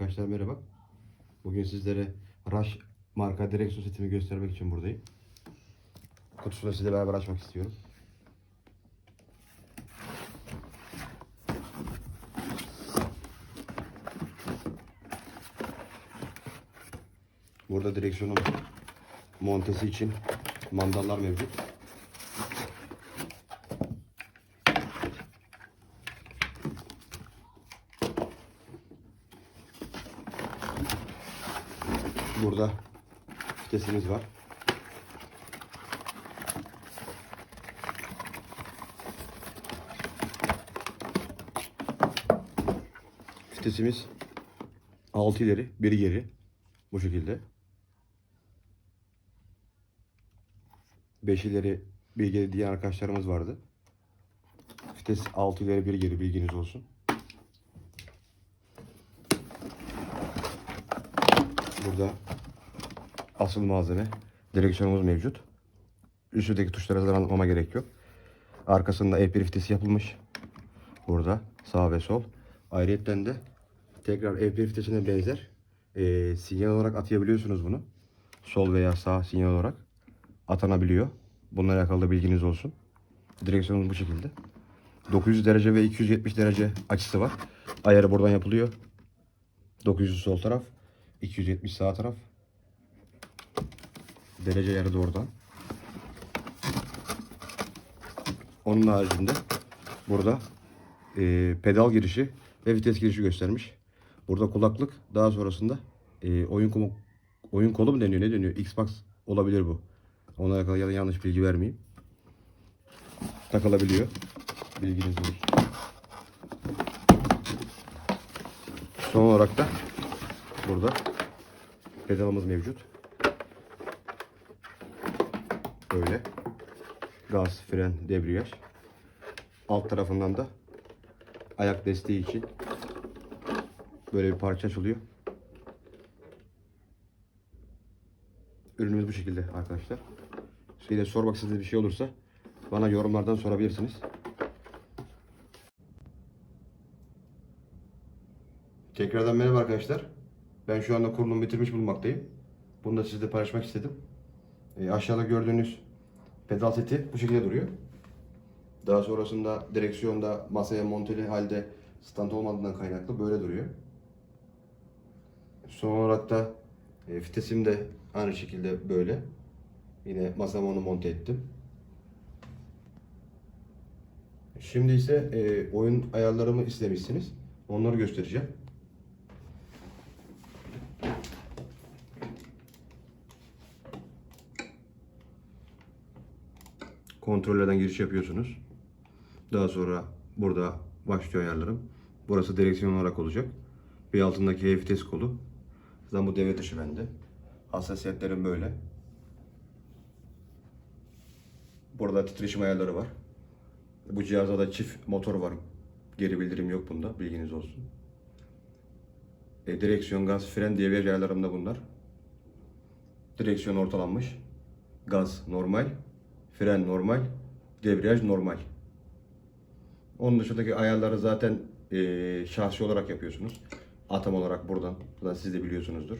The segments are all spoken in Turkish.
Arkadaşlar merhaba. Bugün sizlere Rush marka direksiyon setimi göstermek için buradayım. Kutusunu sizle beraber açmak istiyorum. Burada direksiyonun montesi için mandallar mevcut. Burada vitesimiz var. Vitesimiz 6 ileri, 1 geri. Bu şekilde. 5 ileri, 1 geri diyen arkadaşlarımız vardı. Vites 6 ileri, 1 geri bilginiz olsun. Burada asıl malzeme direksiyonumuz mevcut. Üstündeki tuşlara zaten anlatmama gerek yok. Arkasında E1 vitesi yapılmış. Burada sağ ve sol. Ayrıca de tekrar E1 vitesine benzer e, sinyal olarak atayabiliyorsunuz bunu. Sol veya sağ sinyal olarak atanabiliyor. Bununla alakalı da bilginiz olsun. Direksiyonumuz bu şekilde. 900 derece ve 270 derece açısı var. Ayarı buradan yapılıyor. 900 sol taraf, 270 sağ taraf. Derece ayarı da oradan. Onun haricinde burada e, pedal girişi ve vites girişi göstermiş. Burada kulaklık daha sonrasında e, oyun kolu, oyun kolu mu deniyor ne deniyor? Xbox olabilir bu. Ona alakalı ya da yanlış bilgi vermeyeyim. Takılabiliyor. Bilginiz olsun. Son olarak da burada pedalımız mevcut. Böyle gaz, fren, debriyaj. Alt tarafından da ayak desteği için böyle bir parça açılıyor. Ürünümüz bu şekilde arkadaşlar. Şeyde sormak istediğiniz bir şey olursa bana yorumlardan sorabilirsiniz. Tekrardan merhaba arkadaşlar. Ben şu anda kurulumu bitirmiş bulunmaktayım. Bunu da sizle paylaşmak istedim. E, aşağıda gördüğünüz pedal seti bu şekilde duruyor. Daha sonrasında direksiyonda masaya monteli halde stand olmadığından kaynaklı böyle duruyor. Son olarak da e, vitesim de aynı şekilde böyle. Yine masama onu monte ettim. Şimdi ise e, oyun ayarlarımı istemişsiniz. Onları göstereceğim. Kontrollerden giriş yapıyorsunuz. Daha sonra burada başlıyor ayarlarım. Burası direksiyon olarak olacak. Bir altındaki E kolu. Zaten bu devre dışı bende. Hassasiyetlerim böyle. Burada titreşim ayarları var. Bu cihazda da çift motor var. Geri bildirim yok bunda. Bilginiz olsun. E, direksiyon, gaz, fren bir ayarlarım da bunlar. Direksiyon ortalanmış. Gaz normal. Fren normal. Debriyaj normal. Onun dışındaki ayarları zaten e, şahsi olarak yapıyorsunuz. Atam olarak buradan. Zaten siz de biliyorsunuzdur.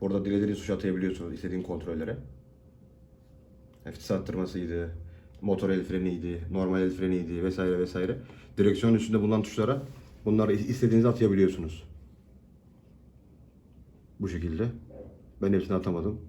Burada dilediğiniz tuşa atayabiliyorsunuz istediğin kontrollere. Vites arttırmasıydı, motor el freniydi, normal el freniydi vesaire vesaire. Direksiyon üstünde bulunan tuşlara bunları istediğinizi atayabiliyorsunuz. Bu şekilde. Ben hepsini atamadım.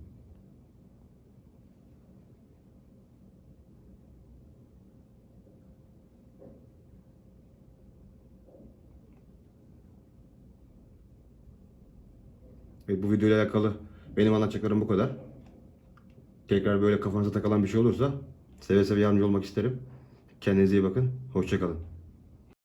Evet, bu videoyla alakalı benim anlatacaklarım bu kadar. Tekrar böyle kafanıza takılan bir şey olursa seve seve yardımcı olmak isterim. Kendinize iyi bakın. Hoşçakalın.